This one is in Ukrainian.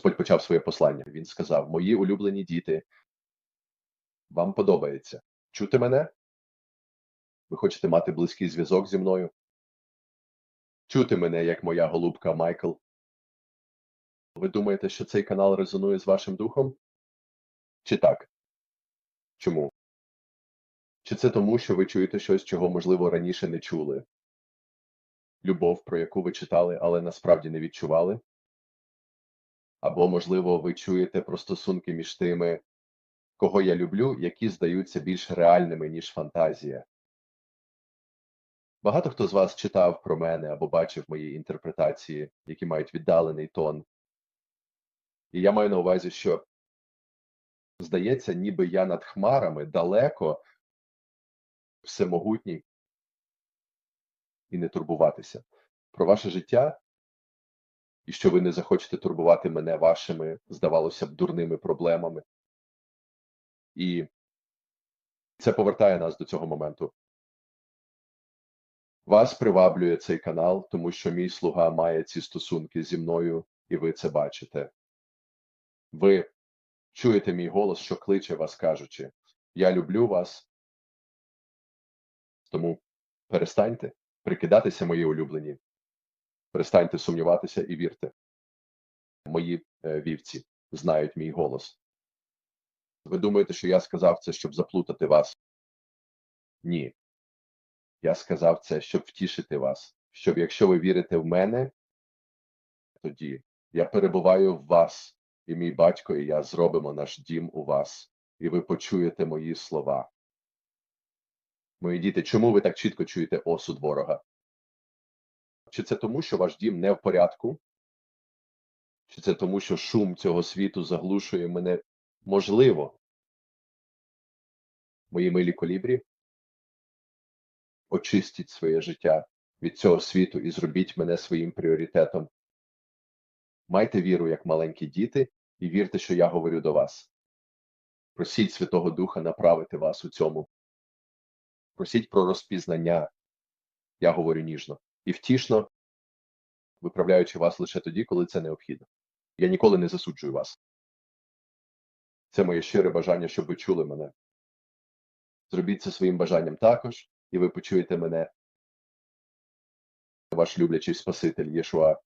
Господь почав своє послання. Він сказав: Мої улюблені діти, вам подобається чути мене? Ви хочете мати близький зв'язок зі мною? Чути мене, як моя голубка Майкл? Ви думаєте, що цей канал резонує з вашим духом? Чи так? Чому? Чи це тому, що ви чуєте щось, чого, можливо, раніше не чули? Любов, про яку ви читали, але насправді не відчували? Або, можливо, ви чуєте про стосунки між тими, кого я люблю, які здаються більш реальними, ніж фантазія. Багато хто з вас читав про мене або бачив мої інтерпретації, які мають віддалений тон. І я маю на увазі, що здається, ніби я над хмарами далеко всемогутній і не турбуватися про ваше життя, і що ви не захочете турбувати мене вашими, здавалося б, дурними проблемами. І це повертає нас до цього моменту. Вас приваблює цей канал, тому що мій слуга має ці стосунки зі мною, і ви це бачите. Ви чуєте мій голос, що кличе вас, кажучи: Я люблю вас. Тому перестаньте прикидатися мої улюблені. Перестаньте сумніватися і вірте. Мої е, вівці знають мій голос. Ви думаєте, що я сказав це, щоб заплутати вас? Ні. Я сказав це, щоб втішити вас, щоб якщо ви вірите в мене, тоді я перебуваю в вас, і мій батько, і я зробимо наш дім у вас, і ви почуєте мої слова. Мої діти, чому ви так чітко чуєте осуд ворога? Чи це тому, що ваш дім не в порядку? Чи це тому, що шум цього світу заглушує мене можливо? Мої милі колібрі? Очистіть своє життя від цього світу і зробіть мене своїм пріоритетом. Майте віру, як маленькі діти, і вірте, що я говорю до вас. Просіть Святого Духа направити вас у цьому. Просіть про розпізнання, я говорю ніжно, і втішно, виправляючи вас лише тоді, коли це необхідно. Я ніколи не засуджую вас. Це моє щире бажання, щоб ви чули мене. Зробіть це своїм бажанням також, і ви почуєте мене. Ваш люблячий Спаситель Єшуа